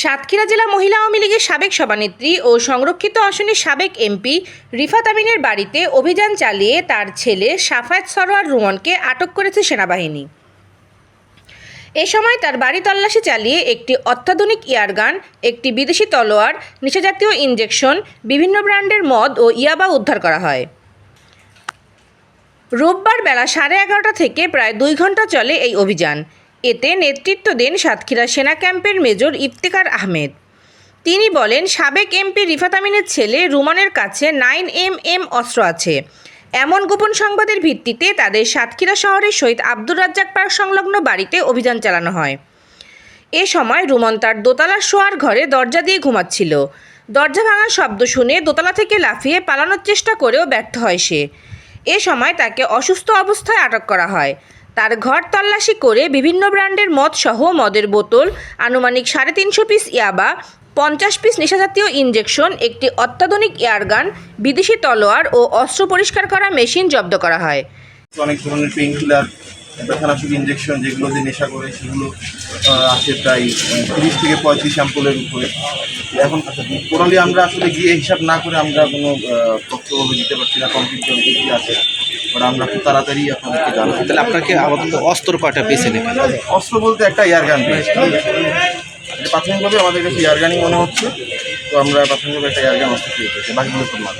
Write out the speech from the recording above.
সাতক্ষীরা জেলা মহিলা আওয়ামী লীগের সাবেক সভানেত্রী ও সংরক্ষিত আসনের সাবেক এমপি রিফাত আমিনের বাড়িতে অভিযান চালিয়ে তার ছেলে সাফায়েত সরোয়ার রুমনকে আটক করেছে সেনাবাহিনী। এ সময় তার বাড়ি তল্লাশি চালিয়ে একটি অত্যাধুনিক ইয়ারগান, একটি বিদেশি তলোয়ার, নিশাজাতীয় ইঞ্জেকশন বিভিন্ন ব্র্যান্ডের মদ ও ইয়াবা উদ্ধার করা হয়। রোববার বেলা সাড়ে এগারোটা থেকে প্রায় দুই ঘণ্টা চলে এই অভিযান। এতে নেতৃত্ব দেন সাতক্ষীরা সেনা ক্যাম্পের মেজর ইফতেখার আহমেদ। তিনি বলেন, সাবেক এমপি রিফাত আমিনের ছেলে রুমানের কাছে নাইন এম এম অস্ত্র আছে। এমন গোপন সংবাদের ভিত্তিতে তাদের সাতক্ষীরা শহরের শহীদ আব্দুর রাজ্জাক পার্ক সংলগ্ন বাড়িতে অভিযান চালানো হয়। এ সময় রুমন তার দোতলার শোয়ার ঘরে দরজা দিয়ে ঘুমাচ্ছিল। দরজা ভাঙার শব্দ শুনে দোতলা থেকে লাফিয়ে পালানোর চেষ্টা করেও ব্যর্থ হয় সে। এ সময় তাকে অসুস্থ অবস্থায় আটক করা হয়। তার ঘর তল্লাশি করে বিভিন্ন ব্র্যান্ডের মদ সহ মদের বোতল, আনুমানিক সাড়ে তিনশো পিস ইয়াবা, পঞ্চাশ পিস নেশাজাতীয় ইঞ্জেকশন একটি অত্যাধুনিক এয়ারগান বিদেশি তলোয়ার ও অস্ত্র পরিষ্কার করা মেশিন জব্দ করা হয়। অনেক ধরনের পেইন কিলার ব্যথানাশক ইঞ্জেকশন যেগুলো দিয়ে নেশা করে, সেগুলো আছে প্রায় তিরিশ থেকে পঁয়ত্রিশ স্যাম্পলের উপরে। এখন টোটালি আমরা আসলে গিয়ে হিসাব না করে আমরা কোনো তথ্যভাবে দিতে পারছি না কমপ্লিট আছে। বাট আমরা খুব তাড়াতাড়ি আপনাদেরকে জানাব তাহলে আপনাকে আপাতত অস্ত্র কয়টা পেয়েছেন এখানে অস্ত্র বলতে একটা এয়ারগান পেয়েছি প্রাথমিকভাবে আমাদের কাছে ইয়ারগানই মনে হচ্ছে। তো আমরা প্রাথমিকভাবে একটা এয়ারগান অস্ত্র পেয়ে পেয়েছি বাকিগুলো মাল।